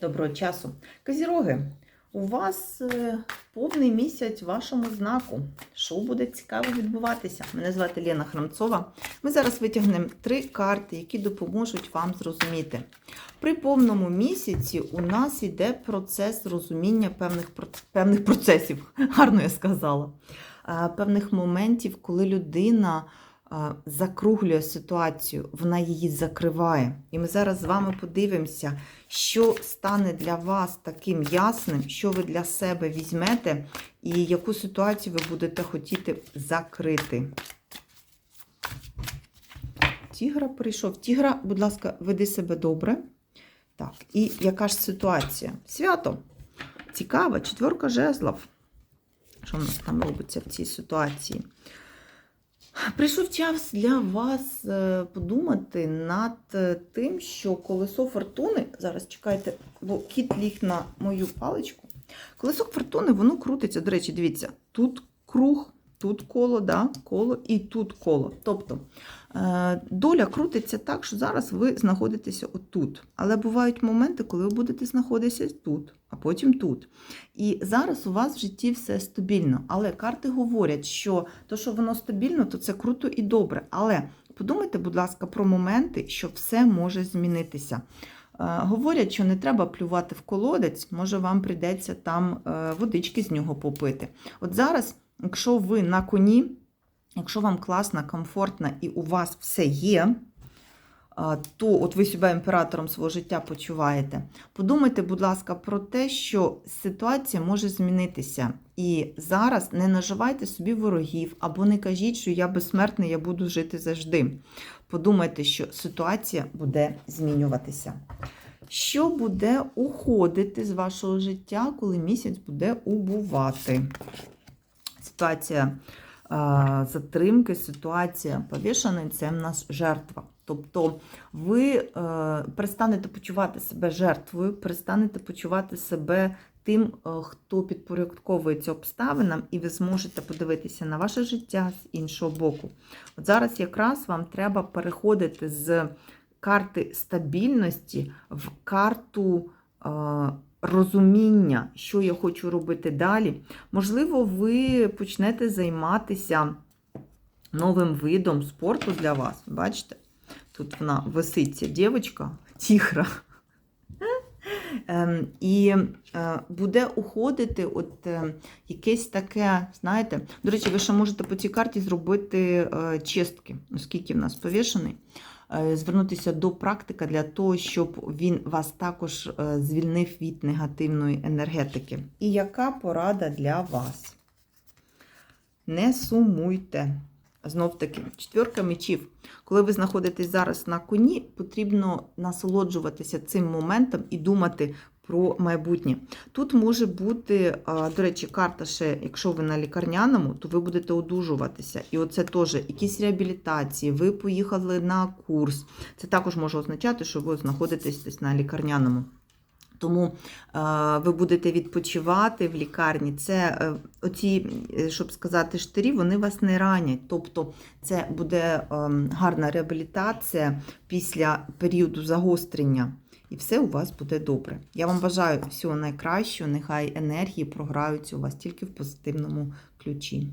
Доброго часу. Козіроги, у вас е, повний місяць вашому знаку. Що буде цікаво відбуватися? Мене звати Лена Храмцова. Ми зараз витягнемо три карти, які допоможуть вам зрозуміти. При повному місяці у нас йде процес розуміння певних, певних процесів, гарно я сказала, Е, певних моментів, коли людина закруглює ситуацію, вона її закриває. І ми зараз з вами подивимося, що стане для вас таким ясним, що ви для себе візьмете, і яку ситуацію ви будете хотіти закрити. Тігра прийшов. Тігра, будь ласка, веди себе добре. Так, і яка ж ситуація? Свято. Цікаво, четверка жезлов. Що в нас там робиться в цій ситуації? Прийшов час для вас е, подумати над е, тим, що колесо фортуни, зараз чекайте, бо кіт ліг на мою паличку. Колесо фортуни, воно крутиться. До речі, дивіться, тут круг, тут коло, да, коло і тут коло. Тобто е, доля крутиться так, що зараз ви знаходитеся отут. Але бувають моменти, коли ви будете знаходитися тут, а потім тут. І зараз у вас в житті все стабільно. Але карти говорять, що то, що воно стабільно, то це круто і добре. Але подумайте, будь ласка, про моменти, що все може змінитися. Е, Говорять, що не треба плювати в колодець, може вам прийдеться там е, водички з нього попити. От зараз, якщо ви на коні, якщо вам класно, комфортно і у вас все є, то от ви себе імператором свого життя почуваєте. Подумайте, будь ласка, про те, що ситуація може змінитися. І зараз не наживайте собі ворогів, або не кажіть, що я безсмертний, я буду жити завжди. Подумайте, що ситуація буде змінюватися. Що буде уходити з вашого життя, коли місяць буде убувати? Ситуація затримки, ситуація повішеної це в нас жертва. Тобто ви е, перестанете почувати себе жертвою, перестанете почувати себе тим, е, хто підпорядковується обставинам, і ви зможете подивитися на ваше життя з іншого боку. От зараз якраз вам треба переходити з карти стабільності в карту е, розуміння, що я хочу робити далі. Можливо, ви почнете займатися новим видом спорту для вас. Бачите? Тут вона висить ця дівчинка, тігра. Ем, І е, буде уходити от е, якесь таке, знаєте, до речі, ви ще можете по цій карті зробити е, чистки, оскільки в нас повішений, звернутися до практика для того, щоб він вас також е, звільнив від негативної енергетики. І яка порада для вас? Не сумуйте. Знов таки, четверка мечів. Коли ви знаходитесь зараз на коні, потрібно насолоджуватися цим моментом і думати про майбутнє. Тут може бути, до речі, карта ще, якщо ви на лікарняному, то ви будете одужуватися. І оце теж якісь реабілітації, ви поїхали на курс. Це також може означати, що ви знаходитесь на лікарняному. Тому ви будете відпочивати в лікарні. Це е, оці, е, щоб сказати, штирі, вони вас не ранять. Тобто це буде е, гарна реабілітація після періоду загострення. І все у вас буде добре. Я вам бажаю всього найкращого. Нехай енергії програються у вас тільки в позитивному ключі.